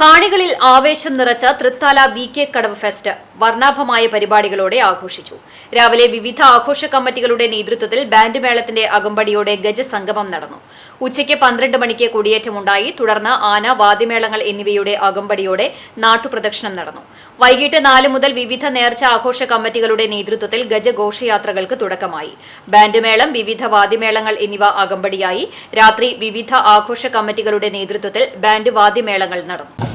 കാണികളിൽ ആവേശം നിറച്ച Thrithala V K Kadavu fest വർണാഭമായ പരിപാടികളോടെ ആഘോഷിച്ചു. രാവിലെ വിവിധ ആഘോഷ കമ്മിറ്റികളുടെ നേതൃത്വത്തിൽ ബാൻഡ് മേളത്തിന്റെ അകമ്പടിയോടെ ഗജസംഗമം നടന്നു. ഉച്ചയ്ക്ക് പന്ത്രണ്ട് മണിക്ക് കൊടിയേറ്റമുണ്ടായി. തുടർന്ന് ആന വാദ്യമേളങ്ങൾ എന്നിവയുടെ അകമ്പടിയോടെ നാട്ടുപ്രദക്ഷിണം നടന്നു. വൈകിട്ട് നാല് മുതൽ വിവിധ നേർച്ച ആഘോഷ കമ്മിറ്റികളുടെ നേതൃത്വത്തിൽ ഗജഘോഷയാത്രകൾക്ക് തുടക്കമായി. ബാൻഡ് മേളം വിവിധ വാദ്യമേളങ്ങൾ എന്നിവ അകമ്പടിയായി. രാത്രി വിവിധ ആഘോഷ കമ്മിറ്റികളുടെ നേതൃത്വത്തിൽ ബാൻഡ് വാദ്യമേളങ്ങൾ നടന്നു.